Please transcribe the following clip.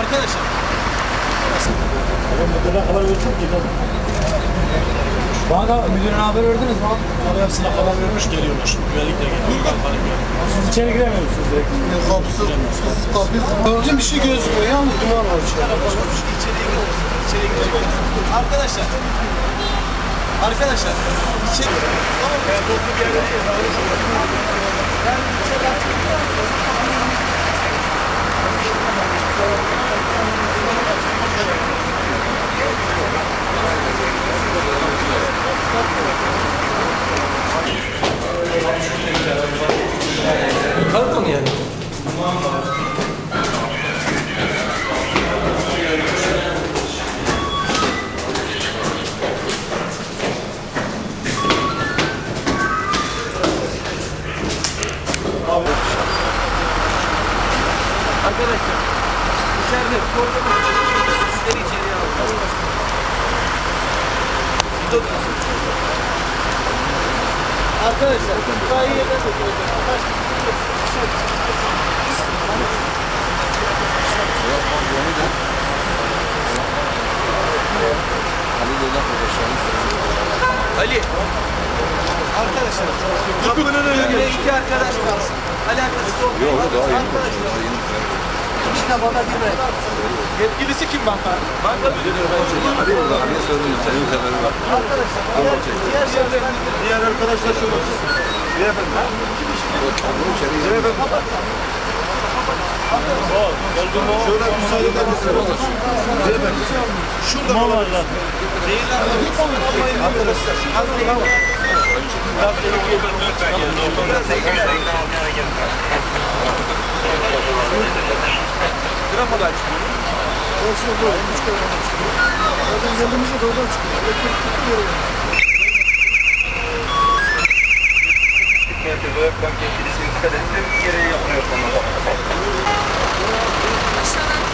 Arkadaşlar. Adam haber. Bana müdüre haber verdiniz mi? Abi hepsine haber vermiş geliyorlar. Güvenlikle geliyorlar. Siz içeri giremiyorsunuz direkt. Kapısı, kapı, kapı. bir şey gözükmüyor. Yalnız duman var içeride. İçeriye giremiyorsunuz. İçeriye giremiyorsunuz. Arkadaşlar. Arkadaşlar. İçeri. Tamam. Ben topluluk yerleri Ben içeri Arkadaşlar içeride koridorda sizleri içeriye alalım. Arkadaşlar, daha iyi yerden de koyacağız. Ali. Arkadaşlar. Kapının önüne iki arkadaş kalsın. Alakası yok. Yok daha iyi. Arkadaşlar. Bana bir Yetkilisi kim banka? Banka müdürü. Hadi burada hani söyleyeyim senin seferin var. Arkadaşlar. Diğer, diğer şeyler. Diğer arkadaşlar şurada. Beyefendi. Beyefendi. Şöyle müsaade eder misiniz? Beyefendi. Şurada Ne var lan? arkadaşlar. Grafodan çıkıyor. Zaten geldiğimizde de oradan çıkıyor. Elektrik tutuyor. Merkezi Bank yetkilisi dikkat ettim. Gereği sonunda. Aşağıdan